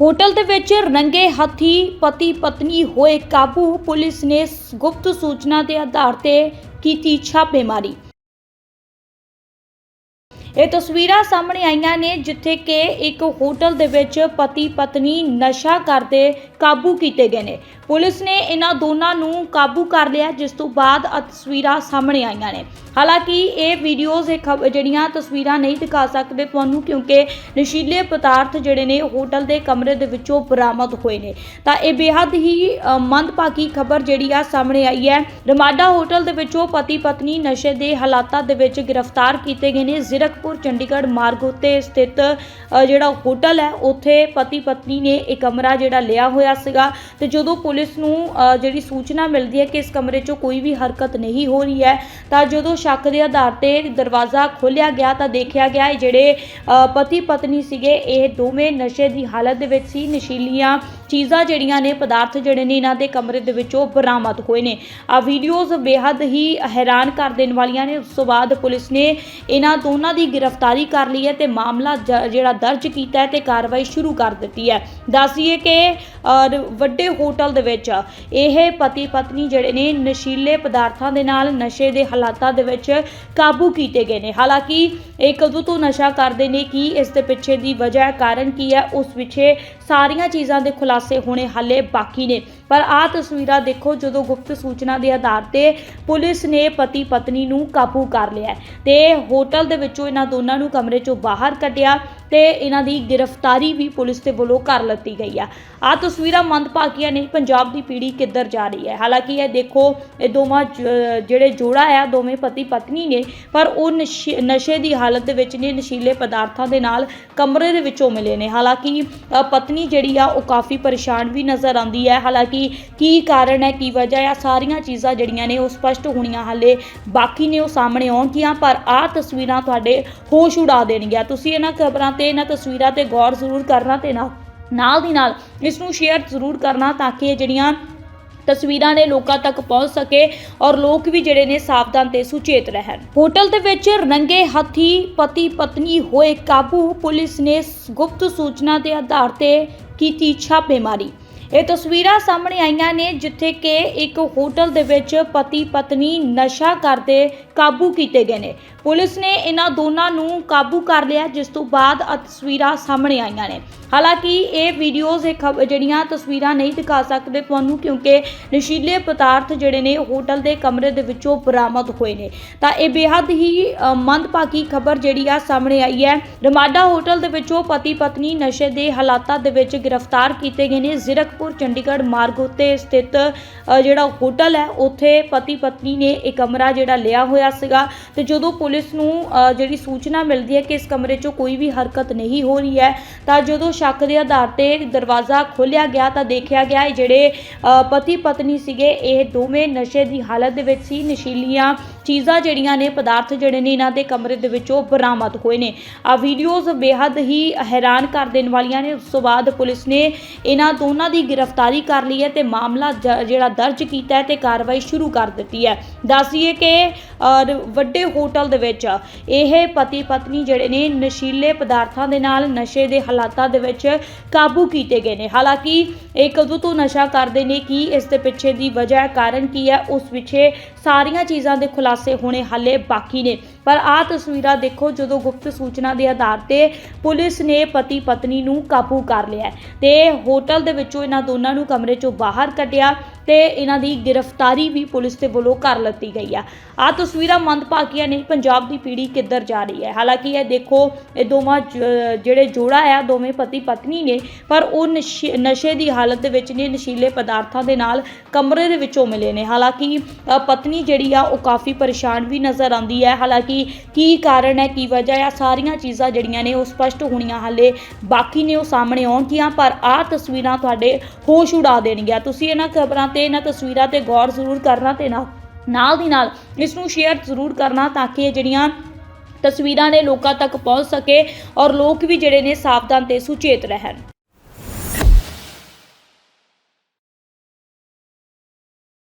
Hotel ਦੇ ਵਿੱਚ ਰੰਗੇ ਹੱਥੀ ਪਤੀ ਪਤਨੀ ਹੋਏ ਕਾਬੂ ਪੁਲਿਸ ਨੇ ਗੁਪਤ ਸੂਚਨਾ ਦੇ ਆਧਾਰ ਤੇ ਕੀਤੀ ਛਾਪੇਮਾਰੀ। ਇਹ ਤਸਵੀਰਾਂ ਸਾਹਮਣੇ ਆਈਆਂ ਨੇ ਜਿੱਥੇ ਕਿ ਇੱਕ ਹੋਟਲ ਦੇ ਵਿੱਚ ਪਤੀ ਪਤਨੀ ਨਸ਼ਾ ਕਰਦੇ ਕਾਬੂ ਕੀਤੇ ਗਏ ਨੇ। ਪੁਲਿਸ ਨੇ ਇਹਨਾਂ ਦੋਨਾਂ ਨੂੰ ਕਾਬੂ ਕਰ ਲਿਆ ਜਿਸ ਤੋਂ ਬਾਅਦ ਇਹ ਤਸਵੀਰਾਂ ਸਾਹਮਣੇ ਆਈਆਂ ਨੇ। ਹਾਲਾਂਕਿ ਇਹ ਵੀਡੀਓਜ਼ ਇਹ ਖਬ- ਜਿਹੜੀਆਂ ਤਸਵੀਰਾਂ ਨਹੀਂ ਦਿਖਾ ਸਕਦੇ ਤੁਹਾਨੂੰ ਕਿਉਂਕਿ ਨਸ਼ੀਲੇ ਪਦਾਰਥ ਜਿਹੜੇ ਨੇ ਹੋਟਲ ਦੇ ਕਮਰੇ ਦੇ ਵਿੱਚੋਂ ਬਰਾਮਦ ਹੋਏ ਨੇ। ਤਾਂ ਇਹ ਬੇਹੱਦ ਹੀ ਅ, ਮੰਦਭਾਗੀ ਖਬਰ ਜਿਹੜੀ ਆ ਸਾਹਮਣੇ ਆਈ ਹੈ। ਰਮਾਡਾ ਹੋਟਲ ਦੇ ਵਿੱਚੋਂ ਪਤੀ ਪਤਨੀ ਨਸ਼ੇ ਦੇ ਹਾਲਾਤਾਂ ਦੇ ਵਿੱਚ ਗ੍ਰਿਫਤਾਰ ਕੀਤੇ ਗਏ ਨੇ। ਜ਼ੀਰਕਪੁਰ ਚੰਡੀਗੜ੍ਹ ਮਾਰਗ ਉੱਤੇ ਸਥਿਤ ਅ, ਜਿਹੜਾ ਹੋਟਲ ਹੈ ਉੱਥੇ ਪਤੀ ਪਤਨੀ ਨੇ ਇਹ ਕਮਰਾ ਜਿਹੜਾ ਲਿਆ ਹੋਇਆ ਸੀਗਾ। ਤੇ ਜਦੋਂ ਪੁਲਿਸ ਪੁਲਿਸ ਨੂੰ ਅ, ਜਿਹੜੀ ਸੂਚਨਾ ਮਿਲਦੀ ਹੈ ਕਿ ਇਸ ਕਮਰੇ 'ਚੋਂ ਕੋਈ ਵੀ ਹਰਕਤ ਨਹੀਂ ਹੋ ਰਹੀ ਹੈ ਤਾਂ ਜਦੋਂ ਸ਼ੱਕ ਦੇ ਆਧਾਰ ਤੇ ਦਰਵਾਜ਼ਾ ਖੋਲ੍ਹਿਆ ਗਿਆ ਤਾਂ ਦੇਖਿਆ ਗਿਆ ਇਹ ਜਿਹੜੇ ਪਤੀ ਪਤਨੀ ਸੀਗੇ ਇਹ ਦੋਵੇਂ ਨਸ਼ੇ ਦੀ ਹਾਲਤ ਦੇ ਵਿੱਚ ਸੀ ਨਸ਼ੀਲੀਆਂ ਚੀਜ਼ਾਂ ਜਿਹੜੀਆਂ ਨੇ, ਪਦਾਰਥ ਜਿਹੜੇ ਨੇ, ਇਹਨਾਂ ਦੇ ਕਮਰੇ ਦੇ ਵਿੱਚੋਂ ਬਰਾਮਦ ਹੋਏ ਨੇ। ਆ ਵੀਡੀਓਜ਼ ਬੇहद ਹੀ ਹੈਰਾਨ ਕਰ ਦੇਣ ਵਾਲੀਆਂ ਨੇ। ਉਸ ਤੋਂ ਬਾਅਦ ਪੁਲਿਸ ਨੇ ਇਹਨਾਂ ਦੋਨਾਂ ਦੀ ਗ੍ਰਿਫਤਾਰੀ ਕਰ ਲਈ ਹੈ ਤੇ ਮਾਮਲਾ ਜ- ਜਿਹੜਾ ਦਰਜ ਕੀਤਾ ਹੈ ਤੇ ਕਾਰਵਾਈ ਸ਼ੁਰੂ ਕਰ ਦਿੱਤੀ ਹੈ। ਦੱਸੀਏ ਕਿ ਵੱਡੇ ਹੋਟਲ ਦੇ ਵਿੱਚ ਇਹ ਪਤੀ ਪਤਨੀ ਜਿਹੜੇ ਨੇ, ਨਸ਼ੀਲੇ ਪਦਾਰਥਾਂ ਦੇ ਨਾਲ ਨਸ਼ੇ ਦੇ ਹਾਲਾਤਾਂ ਦੇ ਵਿੱਚ ਕਾਬੂ ਕੀਤੇ ਗਏ ਨੇ। ਹਾਲਾਂਕਿ ਇਹ ਕਦੋਂ ਤੋਂ ਨਸ਼ਾ ਕਰਦੇ ਨੇ, ਕੀ ਇਸ ਦੇ ਪਿੱਛੇ ਦੀ ਵਜ੍ਹਾ ਕਾਰਨ ਕੀ ਹੈ, ਉਸ ਪਿੱਛੇ ਸਾਰੀਆਂ ਚੀਜ਼ਾਂ ਦੇ ਖੁਲਾਸੇ ਹੋਣੇ ਹਾਲੇ ਬਾਕੀ ਨੇ। ਪਰ ਆਹ ਤਸਵੀਰਾਂ ਦੇਖੋ, ਜਦੋਂ ਗੁਪਤ ਸੂਚਨਾ ਦੇ ਆਧਾਰ ਤੇ ਪੁਲਿਸ ਨੇ ਪਤੀ ਪਤਨੀ ਨੂੰ ਕਾਬੂ ਕਰ ਲਿਆ ਹੈ ਤੇ ਹੋਟਲ ਦੇ ਵਿੱਚੋਂ ਇਹਨਾਂ ਦੋਨਾਂ ਨੂੰ ਕਮਰੇ ਚੋਂ ਬਾਹਰ ਕੱਢਿਆ। ਤੇ ਇਹਨਾਂ ਦੀ ਗ੍ਰਿਫਤਾਰੀ ਵੀ ਪੁਲਿਸ ਦੇ ਵੱਲੋਂ ਕਰ ਲਿੱਤੀ ਗਈ ਆ। ਆਹ ਤਸਵੀਰਾਂ ਮੰਦਭਾਗੀਆਂ ਨੇ ਪੰਜਾਬ ਦੀ ਪੀੜ੍ਹੀ ਕਿੱਧਰ ਜਾ ਰਹੀ ਹੈ। ਹਾਲਾਂਕਿ ਇਹ ਦੇਖੋ, ਇਹ ਦੋਵਾਂ ਜ- ਜਿਹੜੇ ਜੋੜਾ ਆ, ਦੋਵੇਂ ਪਤੀ ਪਤਨੀ ਨੇ, ਪਰ ਉਹ ਨਸ਼ੇ ਨਸ਼ੇ ਦੀ ਹਾਲਤ ਦੇ ਵਿੱਚ ਨੇ, ਨਸ਼ੀਲੇ ਪਦਾਰਥਾਂ ਦੇ ਨਾਲ ਕਮਰੇ ਦੇ ਵਿੱਚੋਂ ਮਿਲੇ ਨੇ। ਹਾਲਾਂਕਿ ਪਤਨੀ ਜਿਹੜੀ ਆ, ਉਹ ਕਾਫੀ ਪਰੇਸ਼ਾਨ ਵੀ ਨਜ਼ਰ ਆਉਂਦੀ ਹੈ। ਹਾਲਾਂਕਿ ਕੀ ਕਾਰਨ ਹੈ, ਕੀ ਵਜ੍ਹਾ ਆ ਸਾਰੀਆਂ ਚੀਜ਼ਾਂ ਜਿਹੜੀਆਂ ਨੇ, ਉਹ ਸਪਸ਼ਟ ਹੋਣੀਆਂ ਹਾਲੇ ਬਾਕੀ ਨੇ ਉਹ ਸਾਹਮਣੇ ਆਉਣਗੀਆਂ, ਪਰ ਆਹ ਤਸਵੀਰਾਂ ਤੁਹਾਡੇ ਹੋਸ਼ ਉਡਾ ਦੇਣਗੀਆਂ। ਤੁਸੀਂ ਇਹਨਾਂ ਖਬਰਾਂ ਤੇ ਇਹਨਾਂ ਤਸਵੀਰਾਂ ਤੇ ਗੌਰ ਜ਼ਰੂਰ ਕਰਨਾ ਤੇ ਨਾ ਨਾਲ ਦੀ ਨਾਲ ਇਸ ਨੂੰ ਸ਼ੇਅਰ ਜ਼ਰੂਰ ਕਰਨਾ ਤਾਂ ਕਿ ਇਹ ਜਿਹੜੀਆਂ ਤਸਵੀਰਾਂ ਨੇ ਲੋਕਾਂ ਤੱਕ ਪਹੁੰਚ ਸਕੇ ਔਰ ਲੋਕ ਵੀ ਜਿਹੜੇ ਨੇ ਸਾਵਧਾਨ ਤੇ ਸੁਚੇਤ ਰਹਿਣ। ਹੋਟਲ ਦੇ ਵਿੱਚ ਰੰਗੇ ਹੱਥੀ ਪਤੀ ਪਤਨੀ ਹੋਏ ਕਾਬੂ ਪੁਲਿਸ ਨੇ ਗੁਪਤ ਸੂਚਨਾ ਦੇ ਆਧਾਰ ਤੇ ਕੀਤੀ ਛਾਪੇਮਾਰੀ। ਇਹ ਤਸਵੀਰਾਂ ਸਾਹਮਣੇ ਆਈਆਂ ਨੇ ਜਿੱਥੇ ਕਿ ਇੱਕ ਹੋਟਲ ਦੇ ਵਿੱਚ ਪਤੀ ਪਤਨੀ ਨਸ਼ਾ ਕਰਦੇ ਕਾਬੂ ਕੀਤੇ ਗਏ ਨੇ। ਪੁਲਿਸ ਨੇ ਇਹਨਾਂ ਦੋਨਾਂ ਨੂੰ ਕਾਬੂ ਕਰ ਲਿਆ ਜਿਸ ਤੋਂ ਬਾਅਦ ਆਹ ਤਸਵੀਰਾਂ ਸਾਹਮਣੇ ਆਈਆਂ ਨੇ। ਹਾਲਾਂਕਿ ਇਹ ਵੀਡੀਓਜ਼ ਇਹ ਖਬ- ਜਿਹੜੀਆਂ ਤਸਵੀਰਾਂ ਨਹੀਂ ਦਿਖਾ ਸਕਦੇ ਤੁਹਾਨੂੰ ਕਿਉਂਕਿ ਨਸ਼ੀਲੇ ਪਦਾਰਥ ਜਿਹੜੇ ਨੇ ਹੋਟਲ ਦੇ ਕਮਰੇ ਦੇ ਵਿੱਚੋਂ ਬਰਾਮਦ ਹੋਏ ਨੇ। ਤਾਂ ਇਹ ਬੇਹੱਦ ਹੀ ਅ, ਮੰਦਭਾਗੀ ਖਬਰ ਜਿਹੜੀ ਆ ਸਾਹਮਣੇ ਆਈ ਹੈ। ਰਮਾਡਾ ਹੋਟਲ ਦੇ ਵਿੱਚੋਂ ਪਤੀ ਪਤਨੀ ਨਸ਼ੇ ਦੇ ਹਾਲਾਤਾਂ ਦੇ ਵਿੱਚ ਗ੍ਰਿਫਤਾਰ ਕੀਤੇ ਗਏ ਨੇ। ਜ਼ਿਰਕ ਜ਼ੀਰਕਪੁਰ ਚੰਡੀਗੜ੍ਹ, ਮਾਰਗ ਉੱਤੇ ਸਥਿਤ ਜਿਹੜਾ ਹੋਟਲ ਹੈ, ਉੱਥੇ ਪਤੀ ਪਤਨੀ ਨੇ ਇਹ ਕਮਰਾ ਜਿਹੜਾ ਲਿਆ ਹੋਇਆ ਸੀਗਾ ਤੇ ਜਦੋਂ ਪੁਲਿਸ ਨੂੰ ਜਿਹੜੀ ਸੂਚਨਾ ਮਿਲਦੀ ਹੈ ਕਿ ਇਸ ਕਮਰੇ 'ਚੋਂ ਕੋਈ ਵੀ ਹਰਕਤ ਨਹੀਂ ਹੋ ਰਹੀ ਹੈ, ਤਾਂ ਜਦੋਂ ਸ਼ੱਕ ਦੇ ਆਧਾਰ ਤੇ ਦਰਵਾਜ਼ਾ ਖੋਲ੍ਹਿਆ ਗਿਆ ਤਾਂ ਦੇਖਿਆ ਗਿਆ ਇਹ ਜਿਹੜੇ ਪਤੀ ਪਤਨੀ ਸੀਗੇ, ਇਹ ਦੋਵੇਂ ਨਸ਼ੇ ਦੀ ਹਾਲਤ ਦੇ ਵਿੱਚ ਸੀ, ਨਸ਼ੀਲੀਆਂ ਚੀਜ਼ਾਂ ਜਿਹੜੀਆਂ ਨੇ, ਪਦਾਰਥ ਜਿਹੜੇ ਨੇ, ਇਹਨਾਂ ਦੇ ਕਮਰੇ ਦੇ ਵਿੱਚੋਂ ਬਰਾਮਦ ਹੋਏ ਨੇ। ਆ ਵੀਡੀਓਜ਼ ਬੇਹੱਦ ਹੀ ਹੈਰਾਨ ਕਰ ਦੇਣ ਵਾਲੀਆਂ ਨੇ। ਉਸ ਤੋਂ ਬਾਅਦ ਪੁਲਿਸ ਨੇ ਇਹਨਾਂ ਦੋਨਾਂ ਦੀ ਗ੍ਰਿਫਤਾਰੀ ਕਰ ਲਈ ਹੈ ਤੇ ਮਾਮਲਾ ਜ- ਜਿਹੜਾ ਦਰਜ ਕੀਤਾ ਹੈ ਤੇ ਕਾਰਵਾਈ ਸ਼ੁਰੂ ਕਰ ਦਿੱਤੀ ਹੈ। ਦੱਸੀਏ ਕਿ ਅ, ਵੱਡੇ ਹੋਟਲ ਦੇ ਵਿੱਚ ਇਹ ਪਤੀ ਪਤਨੀ ਜਿਹੜੇ ਨੇ ਨਸ਼ੀਲੇ ਪਦਾਰਥਾਂ ਦੇ ਨਾਲ ਨਸ਼ੇ ਦੇ ਹਾਲਾਤਾਂ ਦੇ ਵਿੱਚ ਕਾਬੂ ਕੀਤੇ ਗਏ ਨੇ। ਹਾਲਾਂਕਿ ਇਹ ਕਦੋਂ ਤੋਂ ਨਸ਼ਾ ਕਰਦੇ ਨੇ ਕੀ ਇਸ ਦੇ ਪਿੱਛੇ ਦੀ ਵਜ੍ਹਾ ਕਾਰਨ ਕੀ ਹੈ ਉਸ ਪਿੱਛੇ ਸਾਰੀਆਂ ਚੀਜ਼ਾਂ ਦੇ ਖੁਲਾਸੇ ਹੋਣੇ ਹਾਲੇ ਬਾਕੀ ਨੇ। ਪਰ ਆਹ ਤਸਵੀਰਾਂ ਦੇਖੋ, ਜਦੋਂ ਗੁਪਤ ਸੂਚਨਾ ਦੇ ਆਧਾਰ ਤੇ ਪੁਲਿਸ ਨੇ ਪਤੀ ਪਤਨੀ ਨੂੰ ਕਾਬੂ ਕਰ ਲਿਆ ਹੈ ਤੇ ਹੋਟਲ ਦੇ ਵਿੱਚੋਂ ਇਹਨਾਂ ਦੋਨਾਂ ਨੂੰ ਕਮਰੇ ਚੋਂ ਬਾਹਰ ਕੱਢਿਆ। ਤੇ ਇਹਨਾਂ ਦੀ ਗ੍ਰਿਫਤਾਰੀ ਵੀ ਪੁਲਿਸ ਦੇ ਵੱਲੋਂ ਕਰ ਲਿੱਤੀ ਗਈ ਆ। ਆਹ ਤਸਵੀਰਾਂ ਮੰਦਭਾਗੀਆਂ ਨੇ ਪੰਜਾਬ ਦੀ ਪੀੜ੍ਹੀ ਕਿੱਧਰ ਜਾ ਰਹੀ ਹੈ। ਹਾਲਾਂਕਿ ਇਹ ਦੇਖੋ, ਇਹ ਦੋਵਾਂ ਜ- ਜਿਹੜੇ ਜੋੜਾ ਆ, ਦੋਵੇਂ ਪਤੀ ਪਤਨੀ ਨੇ, ਪਰ ਉਹ ਨਸ਼ੇ ਨਸ਼ੇ ਦੀ ਹਾਲਤ ਦੇ ਵਿੱਚ ਨੇ, ਨਸ਼ੀਲੇ ਪਦਾਰਥਾਂ ਦੇ ਨਾਲ ਕਮਰੇ ਦੇ ਵਿੱਚੋਂ ਮਿਲੇ ਨੇ। ਹਾਲਾਂਕਿ ਪਤਨੀ ਜਿਹੜੀ ਆ, ਉਹ ਕਾਫੀ ਪਰੇਸ਼ਾਨ ਵੀ ਨਜ਼ਰ ਆਉਂਦੀ ਹੈ। ਹਾਲਾਂਕਿ ਕੀ ਕਾਰਨ ਹੈ, ਕੀ ਵਜ੍ਹਾ ਆ, ਸਾਰੀਆਂ ਚੀਜ਼ਾਂ ਜਿਹੜੀਆਂ ਨੇ ਉਹ ਸਪਸ਼ਟ ਹੋਣੀਆਂ ਹਾਲੇ ਬਾਕੀ ਨੇ ਉਹ ਸਾਹਮਣੇ ਆਉਣਗੀਆਂ, ਪਰ ਆਹ ਤਸਵੀਰਾਂ ਤੁਹਾਡੇ ਹੋਸ਼ ਉਡਾ ਦੇਣਗੀਆਂ। ਤੁਸੀਂ ਇਹਨਾਂ ਖਬਰਾਂ ਤੇ ਇਹਨਾਂ ਤਸਵੀਰਾਂ ਤੇ ਗੌਰ ਜ਼ਰੂਰ ਕਰਨਾ ਤੇ ਨਾਲ ਨਾਲ ਦੀ ਨਾਲ ਇਸ ਨੂੰ ਸ਼ੇਅਰ ਜ਼ਰੂਰ ਕਰਨਾ ਤਾਂ ਕਿ ਇਹ ਜਿਹੜੀਆਂ ਤਸਵੀਰਾਂ ਨੇ ਲੋਕਾਂ ਤੱਕ ਪਹੁੰਚ ਸਕੇ ਔਰ ਲੋਕ ਵੀ ਜਿਹੜੇ ਨੇ ਸਾਵਧਾਨ ਤੇ ਸੁਚੇਤ ਰਹਿਣ।